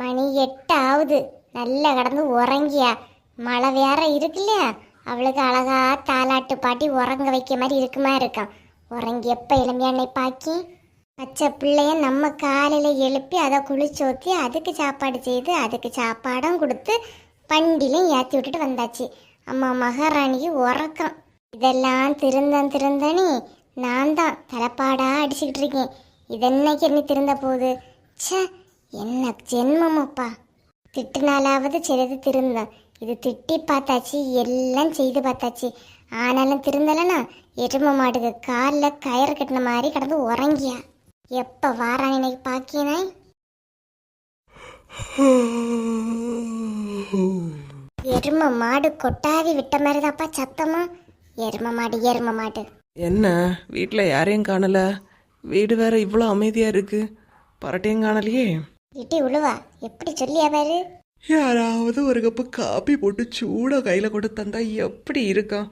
மணி எட்டு ஆகுது நல்லா கிடந்து உறங்கியா. மழை வேற இருக்குல்ல அவளுக்கு அழகா தாலாட்டு பாட்டி உறங்க வைக்க மாதிரி இருக்குமா இருக்கான் உறங்கி எப்போ இளமையானை பாக்கி? பச்சை பிள்ளைய நம்ம காலையில் எழுப்பி அதை குளிச்சு ஊற்றி அதுக்கு சாப்பாடு செய்து அதுக்கு சாப்பாடும் கொடுத்து வண்டிலையும் ஏற்றி விட்டுட்டு வந்தாச்சு. அம்மா மகாராணிக்கு உறக்கம். இதெல்லாம் திருந்தன் திருந்தனி நான் தான் தலைப்பாடாக அடிச்சுக்கிட்டு இருக்கேன். இதென்னைக்கு என்ன திருந்த போகுது? ச்சே என்ன ஜென்மமாப்பா? திட்டுனாலாவது சிலது திருந்தம். இது திட்டி பார்த்தாச்சு எல்லாம் செய்து பார்த்தாச்சு. ஆனாலும் திருந்தலைன்னா எரும மாட்டுக்கு காலில் கயிறு கட்டின மாதிரி கடந்து உறங்கியா? எப்போ வாரான் இன்னைக்கு பாக்கினாய் எரும மாடு கொட்டாவி விட்ட மாதிரி தான்ப்பா சத்தமா? எரும மாடு எரும மாடு. என்ன? வீட்டில் யாரையும் காணல. வீடு வேற இவ்வளோ அமைதியாக இருக்கு. பரட்டையும் காணலையே. இட்டி உழுவா எப்படி சொல்லியா பாரு? யாராவது ஒரு கப்பு காப்பி போட்டு சூடாக கையில் கொண்டு தந்தா எப்படி இருக்கும்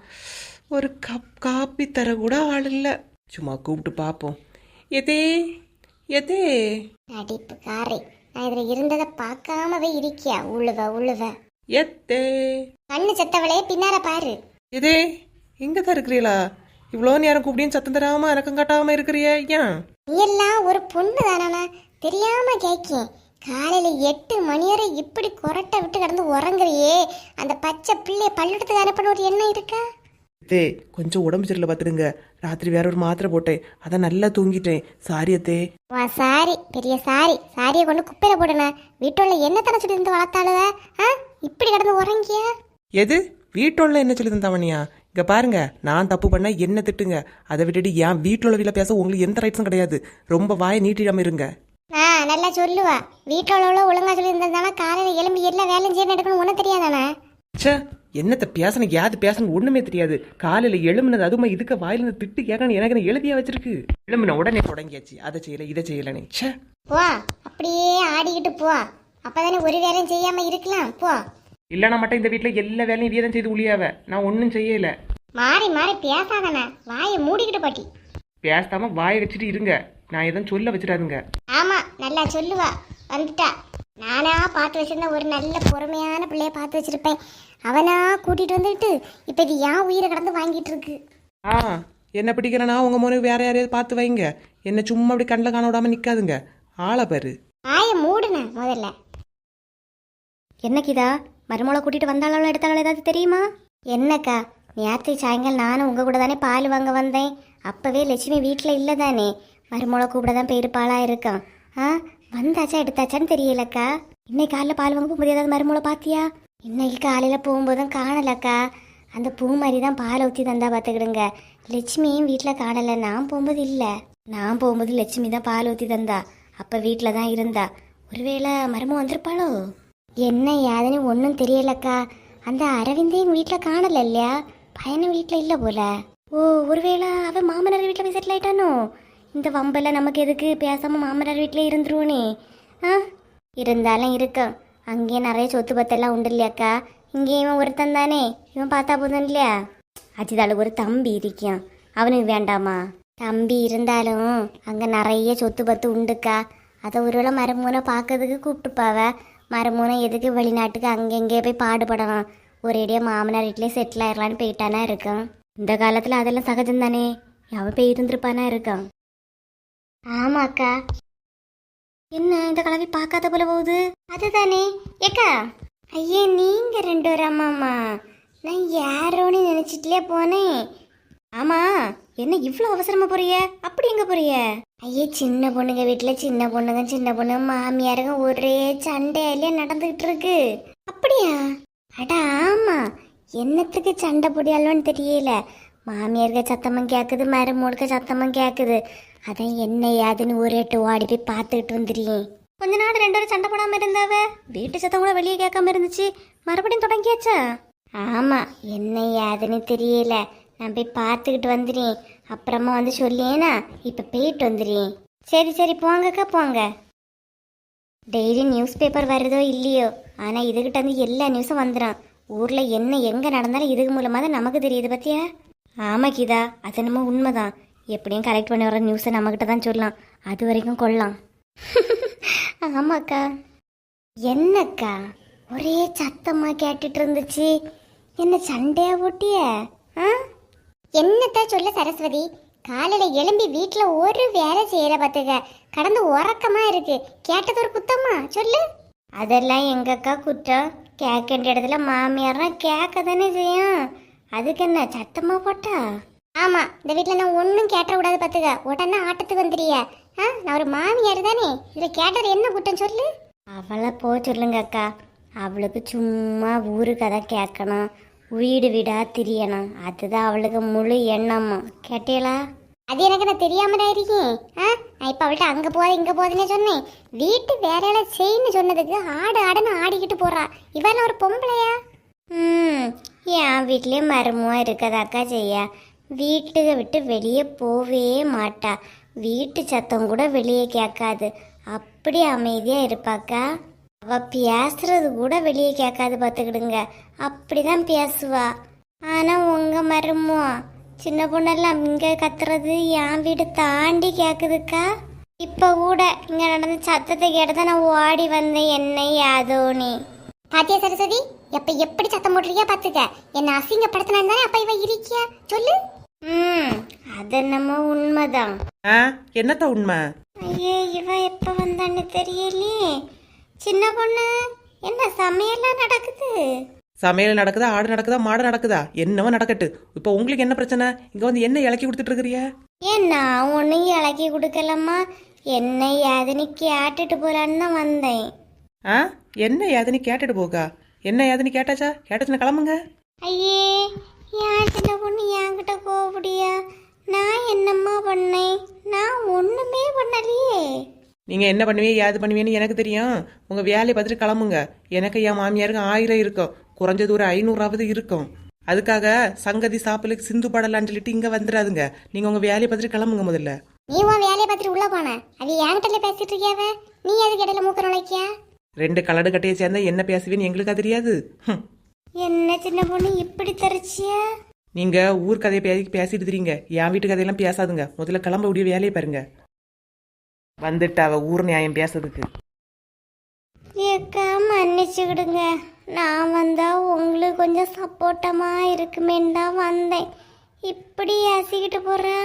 ஒரு கப் காப்பி தர கூட ஆள் இல்லை. சும்மா கூப்பிட்டு பார்ப்போம் எதே எதே? நடிப்பு காரை நான் இதில் இருந்ததை பார்க்காமவே இருக்கியா? உழுவ உழுவ. எத்தே? கண்ணு செத்தவளே பின்னால பாரு. எதே எங்கே தான் இருக்கிறீங்களா இவ்வளோ நேரம் கூப்பிடியும் சத்தம் தராம எனக்கம் காட்டாம இருக்கிறியா ஏன்? நீ எல்லாம் ஒரு பொண்ணு தானே தெரியாம கேட்கேன் காலையில எட்டு மணி வரை இப்படி கொரட்டை விட்டு கிடந்து உறங்குறியே. அந்த பச்சை பிள்ளைய பள்ளிடத்துக்கு அனுப்பின ஒரு எண்ணம் இருக்கா? அத்தே கொஞ்சம் உடம்பு சரியில்லை பார்த்துடுங்க. ராத்திரி வேற ஒரு மாத்திரை போட்டேன். அதான் நல்லா தூங்கிட்டேன். சாரி அத்தே. வா சாரி. பெரிய சாரி. சாரியை கொண்டு குப்பையில போடுன வீட்டுள்ள என்ன தானே சொல்லி இருந்து வளர்த்தாளுவ? ஆ? இப்படி கிடந்து உறங்கியா? எது? வீட்டுள்ள என்ன சொல்லி தந்தவனியா இங்க பாருங்க நான் தப்பு பண்ண என்ன திட்டுங்க. அதை விட்டுட்டு என் வீட்டுல வீட்டில் பேச உங்களுக்கு எந்த ரைட்ஸும் கிடையாது. ரொம்ப வாயை நீட்டிடாம இருங்க. ஆ நல்லா சொல்லுவா. வீட்டில் உள்ள ஒழுங்கா சொல்லி இருந்ததுனால காலையில எலும்பி எல்லா வேலையும் செய்யணும் எடுக்கணும் ஒன்றும் தெரியாதானே? ச்சே என்னத்த பேசணும் யாது பேசணும் ஒண்ணுமே தெரியாது. காலையில எழும்புனது அதுமா இதுக்கு வாயில இருந்து திட்டு கேட்கணும் எனக்கு என்ன எழுதியா வச்சிருக்கு? எழும்புன உடனே தொடங்கியாச்சு. அதை செய்யல இதை செய்யலனே ச்சே. போ அப்படியே ஆடிக்கிட்டு போ. அப்பதானே ஒரு வேலையும் செய்யாம இருக்கலாம். போ. இல்லைனா மட்டும் இந்த வீட்டில் எல்லா வேலையும் வீதம் செய்து உளியாவ நான் ஒன்றும் செய்யல. மாறி மாறி பேசாதானே வாயை மூடிக்கிட்டு பாட்டி. பேசாம வாயை வச்சுட்டு இருங்க. நான் எதுவும் சொல்ல வச்சிடாதுங்க. ஆமா நல்லா சொல்லுவா. வந்துட்டா. நானா பார்த்து வச்சிருந்த ஒரு நல்ல பொறுமையான பிள்ளைய பார்த்து வச்சிருப்பேன். அவனா கூட்டிட்டு வந்துட்டு இப்ப இது என் உயிரை கடந்து வாங்கிட்டு இருக்கு. ஆ என்ன பிடிக்கிறேன்னா உங்க மோனுக்கு வேற யாரையாவது பார்த்து வைங்க. என்ன சும்மா அப்படி கண்ணில் காண விடாம நிக்காதுங்க. ஆளை பாரு. வாயை மூடுன முதல்ல. என்னக்கிதா மருமலை கூட்டிட்டு வந்தாலும் எடுத்தாலும் ஏதாவது தெரியுமா? என்னக்கா நேற்று சாயங்காலம் நானும் உங்க கூட தானே பால் வாங்க வந்தேன். அப்பவே லட்சுமி வீட்டில் இல்லை தானே மருமகளை கூப்பிட தான் பெயிருப்பாளா இருக்கான் ஆ வந்தாச்சா எடுத்தாச்சான்னு தெரியலக்கா. இன்னைக்கு காலைல பால் வாங்க போகும்போது ஏதாவது மருமகளை பார்த்தியா? இன்னைக்கு காலையில் போகும்போதும் காணலக்கா. அந்த பூ மாதிரி தான் பால் ஊற்றி தந்தா பார்த்துக்கிடுங்க. லட்சுமியும் வீட்டில் காணலை. நான் போகும்போது இல்லை. நான் போகும்போது லட்சுமி தான் பால் ஊற்றி தந்தா. அப்போ வீட்டில் தான் இருந்தா. ஒருவேளை மருமம் வந்திருப்பாளோ? என்ன யாதுன்னு ஒன்றும் தெரியலக்கா. அந்த அரவிந்தையும் வீட்டில் காணல இல்லையா? பையனும் வீட்டில் இல்லை போல. ஓ ஒருவேளை அவன் மாமனார் வீட்டில் போய் செட்டில் ஆயிட்டானோ? இந்த வம்பில் நமக்கு எதுக்கு பேசாமல் மாமனார் வீட்டில் இருந்துருவோனே? ஆ? இருந்தாலும் இருக்கும் அங்கேயே நிறைய சொத்து பத்தெல்லாம் உண்டு இல்லையாக்கா இங்கே இவன் ஒருத்தன் தானே? இவன் பார்த்தா போதும் இல்லையா? அஜிதால ஒரு தம்பி இருக்கான் அவனுக்கு வேண்டாமா? தம்பி இருந்தாலும் அங்கே நிறைய சொத்து பத்து உண்டுக்கா. அதை ஒருவேளை மருமூனை பார்க்கறதுக்கு கூப்பிட்டுப்பாவ? மருமூனை எதுக்கு வெளிநாட்டுக்கு அங்கெங்கே போய் பாடுபடலாம் ஒரேடியாக மாமனார் வீட்லேயே செட்டில் ஆயிடலான்னு போயிட்டானா இருக்கான். இந்த காலத்தில் அதெல்லாம் சகஜம் தானே அவன் போய் இருந்திருப்பானா இருக்கான்? ஆமாக்கா. என்ன இந்த கலவி பார்க்காத போல போகுது? அதுதானே. ஏக்கா ஐயே நீங்க ரெண்டு ஒரு அம்மாமா நான் யாரோன்னு நினைச்சிட்டே போனேன் ஆமா என்ன இவ்வளோ அவசரமா போறிய? அப்படி எங்க போறிய? ஐயே சின்ன பொண்ணுங்க வீட்டுல சின்ன பொண்ணுங்க சின்ன பொண்ணுங்க மாமியாருங்க ஒரே சண்டையிலே நடந்துகிட்டு இருக்கு அப்படியா? அட ஆமா. என்னத்துக்கு சண்டை பொடியாலோன்னு தெரியல. மாமியாருக்கு சத்தமும் மரம் மருமோளுக்கு சத்தமும் கேட்குது அதான் என்ன ஏதுன்னு ஒரு எட்டு ஓடி போய் பார்த்துக்கிட்டு வந்துடுறேன் கொஞ்ச நாள் ரெண்டு பேரும் சண்டை போடாம இருந்தாவ? வீட்டு சத்தம் கூட வெளியே கேட்காம இருந்துச்சு. மறுபடியும் தொடங்கியாச்சா? ஆமா என்ன ஏதுன்னு தெரியல. நான் போய் பார்த்துக்கிட்டு வந்துடுறேன் அப்புறமா வந்து சொல்லியேனா இப்ப போயிட்டு வந்துடுறேன் சரி சரி போங்கக்கா போங்க. டெய்லி நியூஸ் பேப்பர் வருதோ இல்லையோ? ஆனால் இதுகிட்ட வந்து எல்லா நியூஸும் வந்துடும் ஊரில் என்ன எங்கே நடந்தாலும் இதுக்கு மூலமாக தான் நமக்கு தெரியுது பத்தியா? ஆமாம் கீதா அது நம்ம உண்மைதான். எப்படியும் கலெக்ட் பண்ணி வர நியூஸை நம்மக்கிட்ட தான் சொல்லலாம். அது வரைக்கும் கொள்ளலாம். ஆமாக்கா. என்னக்கா? ஒரே சத்தமாக கேட்டுட்டு இருந்துச்சு என்ன சண்டையா போட்டிய? என்னத்த சொல்ல சரஸ்வதி? காலையில எழும்பி வீட்டில் ஒரு வேலை செய்யற பார்த்துக்க. கடந்து உறக்கமா இருக்கு. கேட்டது ஒரு குத்தமா? சொல்லு. அதெல்லாம் எங்கக்கா குற்றம் கேட்க வேண்டிய இடத்துல மாமியார்னா கேட்க தானே செய்யும். அதுக்கு என்ன சத்தமாக போட்டா? ஆமா இந்த வீட்ல நான் ஒன்றும் கேட்ட கூடாது பாத்துக்க. உடனே ஆட்டத்துக்கு வந்துறிய ஆ நான் ஒரு மாமியார் தானே. இதுல கேட்டது என்ன குற்றம் சொல்லு? அவளை போ சொல்லுங்க அக்கா. அவளுக்கு சும்மா ஊரு கதை கேட்கணும். வீடு வீடா திரியணும். அதுதான் அவளுக்கு முழு எண்ணமா கேட்டீங்களா? அது எனக்கு நான் தெரியாம தான் இருக்கேன். ஆ நான் இப்போ அவள்கிட்ட அங்கே போத இங்கே போதுன்னு சொன்னேன். வீட்டு வேலையில செய்யன்னு சொன்னதுக்கு ஆடு ஆடுன்னு ஆடிக்கிட்டு போறா. இவெல்லாம் ஒரு பொம்பளையா? ம் என் வீட்லயே மருமவா இருக்கதாக்கா செய்ய. வீட்டுக்கு விட்டு வெளியே போவே மாட்டா. வீட்டு சத்தம் கூட வெளியே கேட்காது. அப்படி அமைதியாக இருப்பாக்கா? அவ பேசுறது கூட வெளியே கேட்காது பார்த்துக்கிடுங்க. அப்படிதான் பேசுவா. ஆனால் உங்கள் மருமோ சின்ன பொண்ணெல்லாம் இங்கே கத்துறது என் வீடு தாண்டி கேட்குதுக்கா இப்போ கூட இங்கே நடந்த சத்தத்தை கேட்டு நான் ஓடி வந்தேன் என்ன யாதோனி. பாத்தியா சரஸ்வதி? எப்ப எப்படி சத்தம் போட்டிருக்கியா பார்த்துக்க. என்ன அசிங்கப்படுத்தினா தானே அப்ப இவ இருக்கியா? சொல்லு. ம் அது என்னமோ உண்மைதான். ஆ என்னத்த உண்மை? ஐயே இவ எப்ப வந்தான்னு தெரியலையே. சின்ன பொண்ணு என்ன சமையல்லாம் நடக்குது? சமையல் நடக்குதா ஆடு நடக்குதா மாடு நடக்குதா? என்னவோ நடக்கட்டு. இப்போ உங்களுக்கு என்ன பிரச்சனை? இங்க வந்து என்ன இலக்கி கொடுத்துட்டு இருக்கிறிய ஏன் நான் ஒன்றும் இலக்கி கொடுக்கலம்மா. என்ன ஏதுன்னு கேட்டுட்டு போலான்னு தான் வந்தேன். ஆ என்ன ஏதுன்னு கேட்டுட்டு போகா? என்ன ஏதுன்னு கேட்டாச்சா? கேட்டாச்சுன்னா கிளம்புங்க. ஐயே ஏன் சின்ன பொண்ணு என்கிட்ட கோபடியா நான் என்னம்மா பண்ணேன்? நான் ஒண்ணுமே பண்ணலையே. நீங்க என்ன பண்ணுவீங்க ஏது பண்ணுவீன்னு எனக்கு தெரியும். உங்க வேலையை பார்த்துட்டு கிளம்புங்க. எனக்கு என் மாமியாருக்கு ஆயிரம் இருக்கும். குறைஞ்சது ஒரு ஐநூறாவது இருக்கும். அதுக்காக சங்கதி சாப்பிளுக்கு சிந்து படலான்னு சொல்லிட்டு இங்க வந்துடாதுங்க. நீங்க உங்க வேலையை பார்த்துட்டு கிளம்புங்க முதல்ல. நீ உன் வேலையை பார்த்துட்டு உள்ள போன. அது என்கிட்ட பேசிட்டு இருக்கியாவ? நீ எதுக்கு இடையில மூக்க நுழைக்கியா? ரெண்டு கலடு கட்டையை சேர்ந்தா என்ன பேசுவேன்னு எங்களுக்கா தெரியாது. என்ன சின்ன பொண்ணு இப்படி தரிச்சியா? நீங்க ஊர் கதையை பே பேசிட்டு தெரியுங்க என் வீட்டு கதையெல்லாம் பேசாதுங்க. முதல்ல கிளம்ப முடிய வேலையை பாருங்க. வந்துட்டு அவ ஊர் நியாயம் பேசுறதுக்கு. ஏக்கா மன்னிச்சுக்கிடுங்க. நான் வந்தா உங்களுக்கு கொஞ்சம் சப்போர்ட்டமா இருக்குமேன்னு தான் வந்தேன். இப்படி ஏசிக்கிட்டு போறா?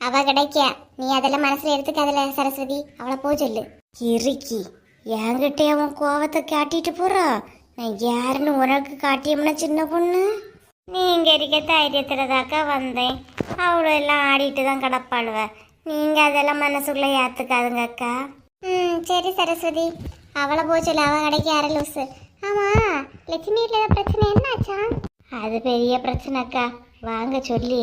அவ கிடைக்க. நீ அதெல்லாம் மனசுல எடுத்துக்காதல சரஸ்வதி. அவளை போ சொல்லு. இறுக்கி. என்கிட்ட அவன் கோவத்தை காட்டிட்டு போறா. நான் யாருன்னு உனக்கு காட்டியம்னா சின்ன பொண்ணு? நீங்க இருக்க தைரியத்துல தாக்கா வந்தேன். அவ்வளோ எல்லாம் ஆடிட்டு தான் கிடப்பாளுவ. நீங்கள் அதெல்லாம் மனசுக்குள்ளே ஏற்றுக்காதுங்க அக்கா ம் சரி சரஸ்வதி. அவளை போச்சு அவள் கடைக்கு யாரும் லூசு. ஆமா லட்சுமி வீட்டில் பிரச்சனை என்னாச்சா? அது பெரிய பிரச்சனைக்கா. வாங்க சொல்லி